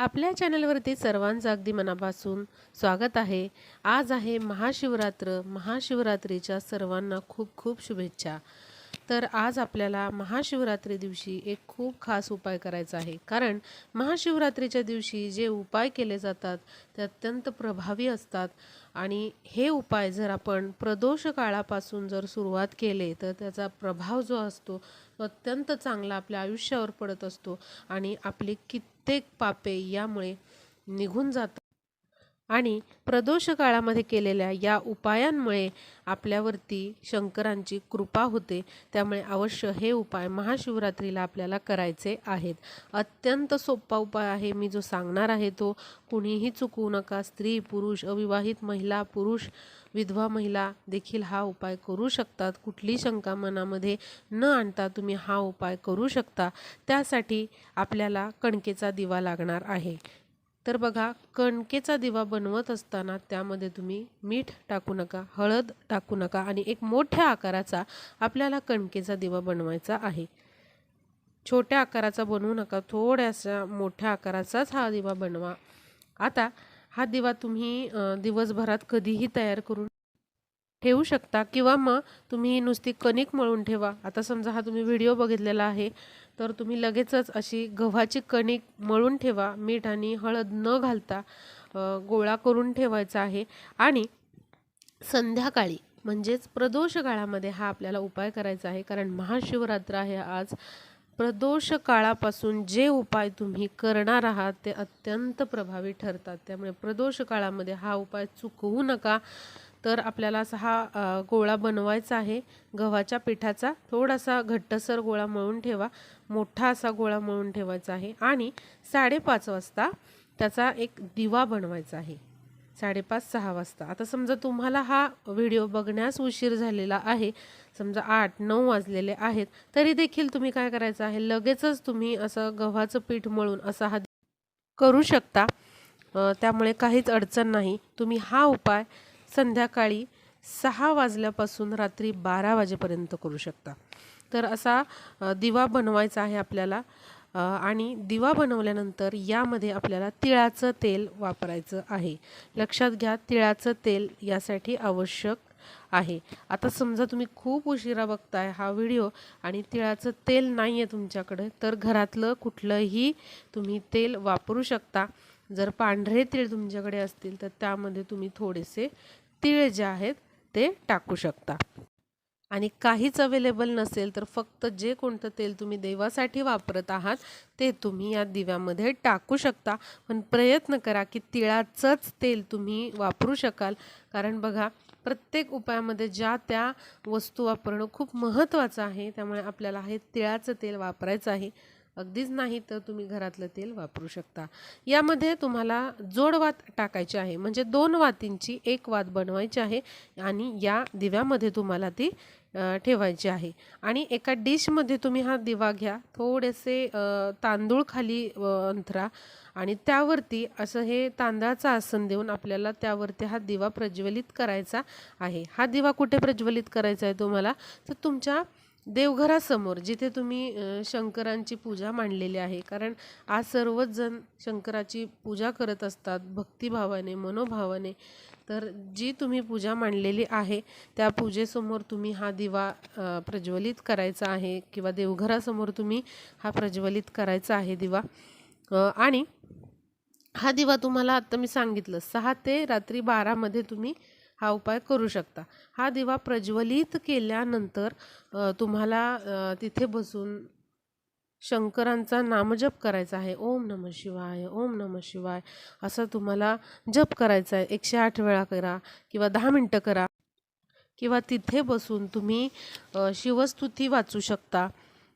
आपल्या चॅनलवरती सर्वांचं अगदी मनापासून स्वागत आहे. आज आहे महाशिवरात्र. महाशिवरात्रीच्या सर्वांना खूप खूप शुभेच्छा. तर आज आपल्याला महाशिवरात्री दिवशी एक खूप खास उपाय करायचा आहे. कारण महाशिवरात्रीच्या दिवशी जे उपाय केले जातात ते अत्यंत प्रभावी असतात. आणि हे उपाय जर आपण प्रदोष काळापासून जर सुरुवात केले तर त्याचा प्रभाव जो असतो तो अत्यंत चांगला आपल्या आयुष्यावर पडत असतो. आणि आपली प्रत्येक पापे यामुळे निघून जातात. आणि प्रदोष काळामध्ये केलेल्या या उपायांमुळे आपल्यावरती शंकरांची कृपा होते. त्यामुळे अवश्य हे उपाय महाशिवरात्रीला आपल्याला करायचे आहेत. अत्यंत सोपा उपाय आहे मी जो सांगणार आहे तो. कुणीही चुकवू नका. स्त्री पुरुष अविवाहित महिला पुरुष विधवा महिला देखील हा उपाय करू शकतात. कुठली शंका मनामध्ये न आणता तुम्ही हा उपाय करू शकता. त्यासाठी आपल्याला कणकेचा दिवा लागणार आहे. तर बघा कणकेचा दिवा बनवत असताना त्यामध्ये तुम्ही मीठ टाकू नका हळद टाकू नका आणि एक मोठ्या आकाराचा आपल्याला कणकेचा दिवा बनवायचा आहे. छोट्या आकाराचा बनवू नका थोड्याशा मोठ्या आकाराचाच हा दिवा बनवा. आता हा दिवा तुम्ही दिवसभरात कधीही तयार करून ठेवू शकता किंवा मग तुम्ही नुसती कणिक मळून ठेवा. आता समजा हा तुम्ही व्हिडिओ बघितलेला आहे तर तुम्ही लगेचच अशी गव्हाची कणिक मळून ठेवा मीठ आणि हळद न घालता गोळा करून ठेवायचा आहे. आणि संध्याकाळी म्हणजेच प्रदोष काळामध्ये हा आपल्याला उपाय करायचा आहे कारण महाशिवरात्र आहे आज. प्रदोष काळापासून जे उपाय तुम्ही करणार आहात ते अत्यंत प्रभावी ठरतात. त्यामुळे प्रदोष काळामध्ये हा उपाय चुकवू नका. तर आपल्याला असा हा गोळा बनवायचा आहे. गव्हाच्या पिठाचा थोडासा घट्टसर गोळा मळून ठेवा. मोठा असा गोळा मळून ठेवायचा आहे. आणि साडेपाच वाजता त्याचा एक दिवा बनवायचा आहे. साडेपाच सहा वाजता. आता समजा तुम्हाला हा व्हिडिओ बघण्यास उशीर झालेला आहे. समजा आठ नऊ वाजलेले आहेत. तरी देखील तुम्ही काय करायचं आहे? लगेचच तुम्ही असं गव्हाचं पीठ मळून असा हा करू शकता. त्यामुळे काहीच अडचण नाही. तुम्ही हा उपाय संध्याकाळी सहा वाजल्यापासून रात्री बारा वाजेपर्यंत करू शकता. तर असा दिवा बनवायचा आहे आपल्याला आणि दिवा बनवल्यानंतर यामध्ये आपल्याला तिळाचं तेल वापरायचं आहे. लक्षात घ्या तिळाचं तेल यासाठी आवश्यक आहे. आता समजा तुम्ही खूप उशिरा बघताय हा व्हिडिओ आणि तिळाचं तेल नाही आहे तुमच्याकडे तर घरातलं कुठलंही तुम्ही तेल वापरू शकता. जर पांढरे तीळ तुमच्याकडे असतील तर त्यामध्ये तुम्ही थोडेसे तीळ जे आहेत ते टाकू शकता. आणि काहीच अवेलेबल नसेल तर फक्त जे कोणतं तेल तुम्ही देवासाठी वापरत आहात ते तुम्ही या दिव्यामध्ये टाकू शकता. पण प्रयत्न करा की तिळाचंच तेल तुम्ही वापरू शकाल. कारण बघा प्रत्येक उपायामध्ये ज्या त्या वस्तू वापरणं खूप महत्त्वाचं आहे त्यामुळे आपल्याला हे तिळाचं तेल वापरायचं आहे. अगदीच नाही तर तुम्ही घरातलं तेल वापरू शकता. यामध्ये तुम्हाला जोडवात टाकायचे आहे. म्हणजे दोन वातींची एक वात बनवायची आहे आणि या दिव्यामध्ये तुम्हाला ती ठेवायची आहे. आणि एका डिशमध्ये तुम्ही हा दिवा घ्या. थोडेसे तांदूळ खाली अंथरा आणि त्यावरती असं हे तांदळाचं आसन देऊन आपल्याला त्यावरती हा दिवा प्रज्वलित करायचा आहे. हा दिवा कुठे प्रज्वलित करायचा आहे तुम्हाला? तर तुमच्या देवघरासमोर जिथे तुम्ही शंकरांची पूजा मांडलेली आहे. कारण आज सर्वच जण शंकराची पूजा करत असतात भक्तिभावाने मनोभावाने. तर जी तुम्ही पूजा मांडलेली आहे त्या पूजेसमोर तुम्ही हा दिवा प्रज्वलित करायचा आहे किंवा देवघरासमोर तुम्ही हा प्रज्वलित करायचा आहे दिवा. आणि हा दिवा तुम्हाला आत्ता मी सांगितलं सहा ते रात्री बारामध्ये तुम्ही हा उपाय करू शकता. हा दिवा प्रज्वलित केल्यानंतर तुम्हाला तिथे बसून शंकरांचा नामजप करायचा आहे. ओम नम शिवाय ओम नम शिवाय. असं तुम्हाला जप करायचा आहे. एकशे आठ वेळा करा किंवा दहा मिनटं करा किंवा तिथे बसून तुम्ही शिवस्तुती वाचू शकता.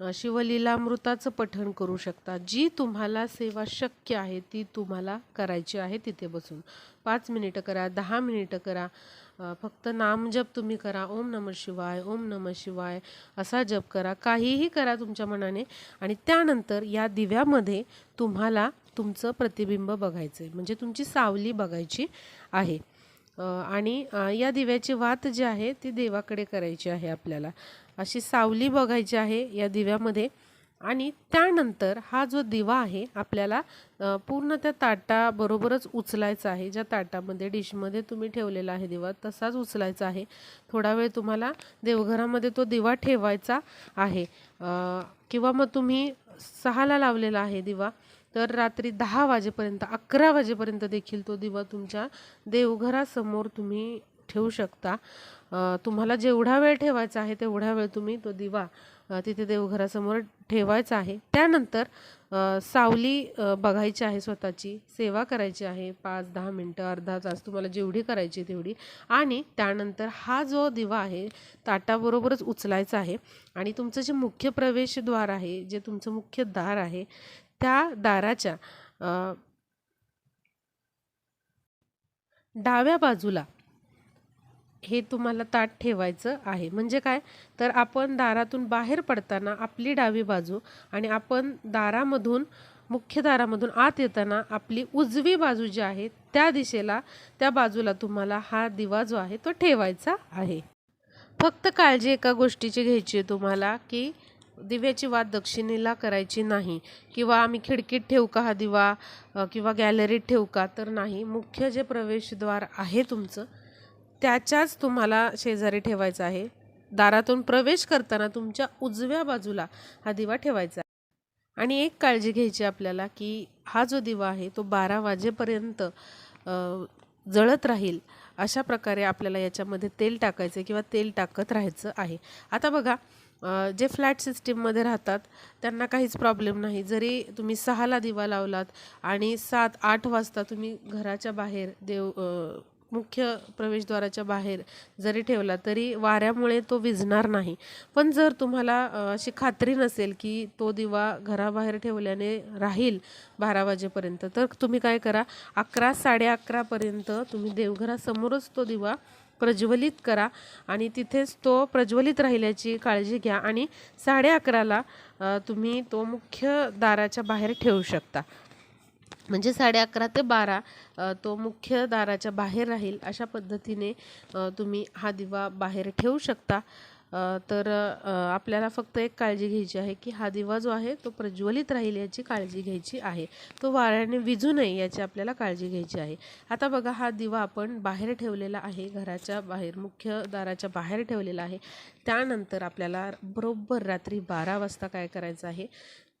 शिवलीलामृताचं पठण करू शकता. जी तुम्हाला सेवा शक्य आहे ती तुम्हाला करायची आहे तिथे बसून. पाच मिनिटं करा दहा मिनिटं करा. फक्त फक्त नामजप तुम्ही करा. ओम नम शिवाय ओम नम शिवाय असा जप करा. काहीही करा तुमच्या मनाने. आणि त्यानंतर या दिव्यामध्ये तुम्हाला तुमचं प्रतिबिंब बघायचं आहे म्हणजे तुमची सावली बघायची आहे. आणि या दिव्याची वात जी आहे ती देवाकडे करायची आहे आपल्याला. अशी सावली बघायची आहे या दिव्यामध्ये. आणि त्यानंतर हा जो दिवा आहे आपल्याला पूर्ण त्या ताटाबरोबरच उचलायचा आहे. ज्या ताटामध्ये डिशमध्ये तुम्ही ठेवलेला आहे दिवा तसाच उचलायचा आहे. थोडा वेळ तुम्हाला देवघरामध्ये तो दिवा ठेवायचा आहे. किंवा मग तुम्ही सहाला लावलेला आहे दिवा तर रात्री दहा वाजेपर्यंत अकरा वाजेपर्यंत देखील तो दिवा तुमच्या देवघरासमोर तुम्ही ठेवू शकता. तुम्हाला जेवढा वेळ ठेवायचा आहे तेवढा वेळ तुम्ही तो दिवा तिथे देवघरासमोर ठेवायचा आहे. त्यानंतर सावली बघायची आहे स्वतःची सेवा करायची आहे पाच दहा मिनटं अर्धा तास तुम्हाला जेवढी करायची तेवढी. आणि त्यानंतर हा जो दिवा आहे ताटाबरोबरच उचलायचा आहे. आणि तुमचं जे मुख्य प्रवेशद्वार आहे जे तुमचं मुख्य दार आहे त्या दाराच्या डाव्या बाजूला हे तुम्हाला ताट ठेवायचं आहे. म्हणजे काय? तर आपण दारातून बाहेर पडताना आपली डावी बाजू आणि आपण दारामधून मुख्य दारामधून आत येताना आपली उजवी बाजू जी आहे त्या दिशेला त्या बाजूला तुम्हाला हा दिवा जो आहे तो ठेवायचा आहे. फक्त काळजी एका गोष्टीची घ्यायची आहे तुम्हाला की दिव्याची वाद दक्षिणेला करायची नाही. किंवा आम्ही खिडकीत ठेवू का हा दिवा किंवा गॅलरीत ठेवू का? तर नाही. मुख्य जे प्रवेशद्वार आहे तुमचं त्याच्याच तुम्हाला शेजारी ठेवायचं आहे. दारातून प्रवेश करताना तुमच्या उजव्या बाजूला हा दिवा ठेवायचा आहे. आणि एक काळजी घ्यायची आपल्याला की हा जो दिवा आहे तो बारा वाजेपर्यंत जळत राहील अशा प्रकारे आपल्याला याच्यामध्ये तेल टाकायचं किंवा तेल टाकत राहायचं आहे. आता बघा जे फ्लॅट सिस्टीममध्ये राहतात त्यांना काहीच प्रॉब्लेम नाही. जरी तुम्ही सहाला दिवा लावलात आणि सात आठ वाजता तुम्ही घराच्या बाहेर देव मुख्य प्रवेशद्वाराच्या बाहेर जरी ठेवला तरी वाऱ्यामुळे तो विझणार नाही. पण जर तुम्हाला अशी खात्री नसेल की तो दिवा घराबाहेर ठेवल्याने राहील बारा वाजेपर्यंत तर तुम्ही काय करा अकरा साडे अकरापर्यंत तुम्ही देवघरासमोरच तो दिवा प्रज्वलित करा आणि तिथेच तो प्रज्वलित राहिल्याची काळजी घ्या आणि साडे अकराला तुम्ही तो मुख्य दाराच्या बाहेर ठेवू शकता. म्हणजे साडे अकरा ते बारा तो मुख्य दाराच्या बाहेर राहील अशा पद्धतीने तुम्ही हा दिवा बाहेर ठेवू शकता. तर आपल्याला फक्त एक काळजी घ्यायची आहे की हा दिवा जो आहे तो प्रज्वलित राहील याची काळजी घ्यायची आहे. तो वाऱ्याने विझू नये याची आपल्याला काळजी घ्यायची आहे. आता बघा हा दिवा आपण बाहेर ठेवलेला आहे घराच्या बाहेर मुख्य दाराच्या बाहेर ठेवलेला आहे. त्यानंतर आपल्याला बरोबर रात्री बारा वाजता काय करायचं आहे?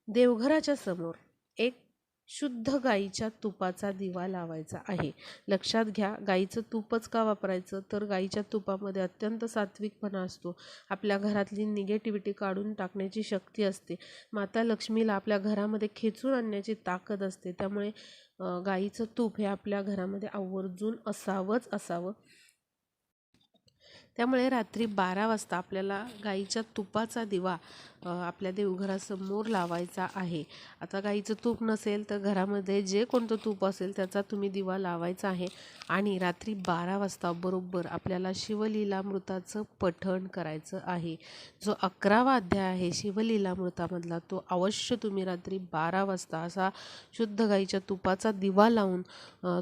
देवघराच्या समोर एक शुद्ध गाईच्या तुपाचा दिवा लावायचा आहे. लक्षात घ्या गाईचं तूपच का वापरायचं? तर गाईच्या तुपामध्ये अत्यंत सात्विकपणा असतो. आपल्या घरातली निगेटिव्हिटी काढून टाकण्याची शक्ती असते. माता लक्ष्मीला आपल्या घरामध्ये खेचून आणण्याची ताकद असते. त्यामुळे गाईचं तूप हे आपल्या घरामध्ये आवर्जून असावंच असावं. त्यामुळे रात्री बारा वाजता आपल्याला गाईच्या तुपाचा दिवा आपल्या देवघरासमोर लावायचा आहे. आता गाईचं तूप नसेल तर घरामध्ये जे कोणतं तूप असेल त्याचा तुम्ही दिवा लावायचा आहे आणि रात्री बारा वाजता बरोबर आपल्याला शिवलीलामृताचं पठण करायचं आहे. जो अकरावा अध्याय आहे शिवलीलामृतामधला तो अवश्य तुम्ही रात्री बारा वाजता असा शुद्ध गाईच्या तुपाचा दिवा लावून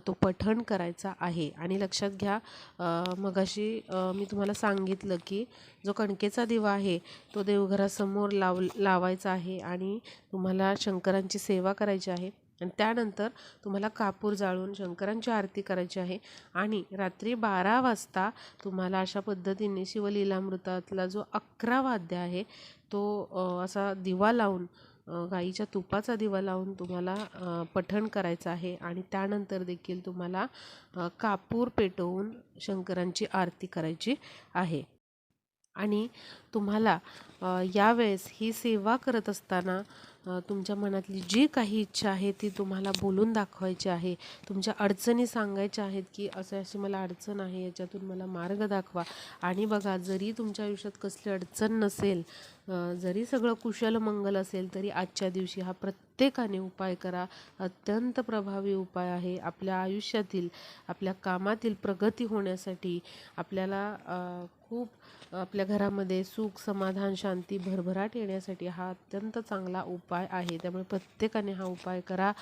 तो पठण करायचा आहे. आणि लक्षात घ्या अ, मगाशी मी तुम्हाला सांगितलं की जो कणकेचा दिवा आहे तो देवघरासमोर लाव लावायचा आहे आणि तुम्हाला शंकरांची सेवा करायची आहे. आणि त्यानंतर तुम्हाला कापूर जाळून शंकरांची आरती करायची आहे. आणि रात्री बारा वाजता तुम्हाला अशा पद्धतीने शिवलीलामृतातला जो अकरावा अध्याय आहे तो असा दिवा लावून गाईच्या तुपाचा दिवा लावून तुम्हाला पठण करायचं आहे आणि त्यानंतर देखील तुम्हाला कापूर पेटवून शंकरांची आरती करायची आहे. आणि तुम्हाला यावेळेस ही सेवा करत असताना तुमच्या मनातली जी काही इच्छा आहे ती तुम्हाला बोलून दाखवायची आहे. तुमच्या अडचणी सांगायच्या आहेत की असं अशी मला अडचण आहे याच्यातून मला मार्ग दाखवा. आणि बघा जरी तुमच्या आयुष्यात कसली अडचण नसेल जरी सगळं कुशल मंगल असेल तरी आजच्या दिवशी हा प्रत्येकाने उपाय करा. अत्यंत प्रभावी उपाय आहे आपल्या आयुष्यातील आपल्या कामातील प्रगती होण्यासाठी. आपल्याला खूप आपल्या घरामध्ये सुख समाधान शांती भरभराट येण्यासाठी हा अत्यंत चांगला उपाय आहे. त्यामुळे प्रत्येकाने हा उपाय करा.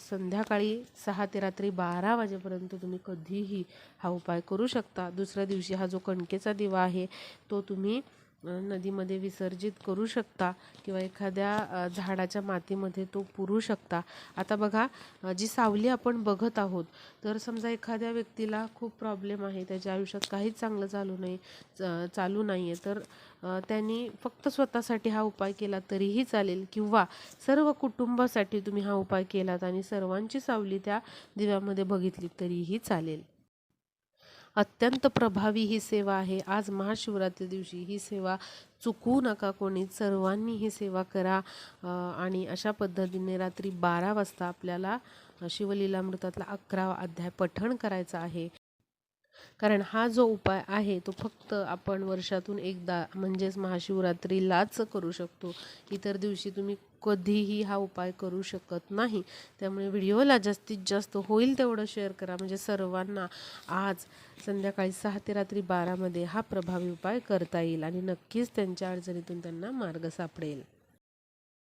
संध्याकाळी सहा ते रात्री बारा वाजेपर्यंत तुम्ही कधीही हा उपाय करू शकता. दुसऱ्या दिवशी हा जो कणकेचा दिवा आहे तो तुम्ही नदीमध्ये विसर्जित करू शकता किंवा एखाद्या झाडाच्या मातीमध्ये तो पुरू शकता. आता बघा जी सावली आपण बघत आहोत तर समजा एखाद्या व्यक्तीला खूप प्रॉब्लेम आहे त्याच्या आयुष्यात काहीच चांगलं चालू नाही च- चालू नाही आहे तर त्यांनी फक्त स्वतःसाठी हा उपाय केला तरीही चालेल किंवा सर्व कुटुंबासाठी तुम्ही हा उपाय केलात आणि सर्वांची सावली त्या दिव्यामध्ये बघितली तरीही चालेल. अत्यंत प्रभावी ही सेवा आहे. आज महाशिवरात्री दिवशी ही सेवा चुकवू नका कोणी. सर्वांनी ही सेवा करा. आणि अशा पद्धतीने रात्री बारा वाजता आपल्याला शिवलीलामृतातला अकरावा अध्याय पठण करायचा आहे. कारण हा जो उपाय आहे तो फक्त आपण वर्षातून एकदा म्हणजेच महाशिवरात्रीलाच करू शकतो. इतर दिवशी तुम्ही कधीही हा उपाय करू शकत नाही. त्यामुळे व्हिडिओला जास्तीत जास्त होईल तेवढं शेअर करा. म्हणजे सर्वांना आज संध्याकाळी सहा ते रात्री बारामध्ये हा प्रभावी उपाय करता येईल आणि नक्कीच त्यांच्या अडचणीतून त्यांना मार्ग सापडेल.